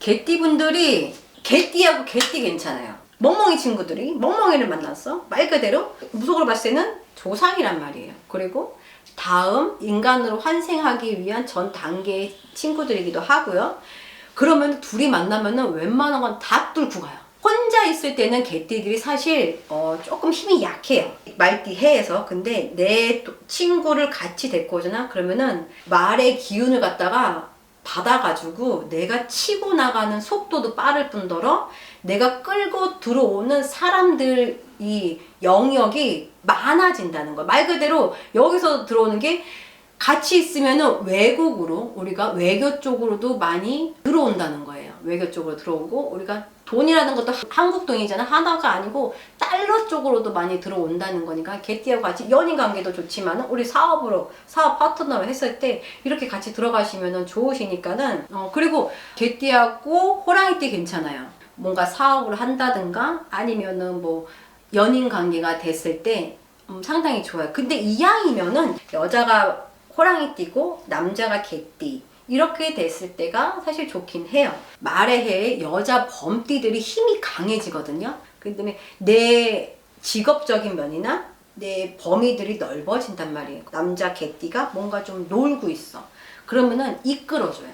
개띠분들이 개띠하고 개띠 괜찮아요. 멍멍이 친구들이 멍멍이를 만났어. 말 그대로 무속으로 봤을 때는 조상이란 말이에요. 그리고 다음 인간으로 환생하기 위한 전 단계의 친구들이기도 하고요. 그러면 둘이 만나면은 웬만한 건 다 뚫고 가요. 혼자 있을 때는 개띠들이 사실 어, 조금 힘이 약해요. 말띠 해에서. 근데 내 또- 친구를 같이 데리고 오잖아? 그러면은 말의 기운을 갖다가 받아가지고 내가 치고 나가는 속도도 빠를 뿐더러 내가 끌고 들어오는 사람들이 영역이 많아진다는 거야. 말 그대로 여기서 들어오는 게 같이 있으면은 외국으로 우리가 외교 쪽으로도 많이 들어온다는 거예요. 외교 쪽으로 들어오고 우리가 돈이라는 것도 한국 돈이잖아. 하나가 아니고 달러 쪽으로도 많이 들어온다는 거니까 개띠하고 같이 연인 관계도 좋지만 우리 사업으로 사업 파트너로 했을 때 이렇게 같이 들어가시면은 좋으시니까는 어 그리고 개띠하고 호랑이띠 괜찮아요. 뭔가 사업을 한다든가 아니면은 뭐 연인 관계가 됐을 때 음, 상당히 좋아요. 근데 이양이면은 여자가 호랑이띠고 남자가 개띠 이렇게 됐을 때가 사실 좋긴 해요. 말의 해에 여자 범띠들이 힘이 강해지거든요. 그 다음에 내 직업적인 면이나 내 범위들이 넓어진단 말이에요. 남자 개띠가 뭔가 좀 놀고 있어. 그러면은 이끌어줘요.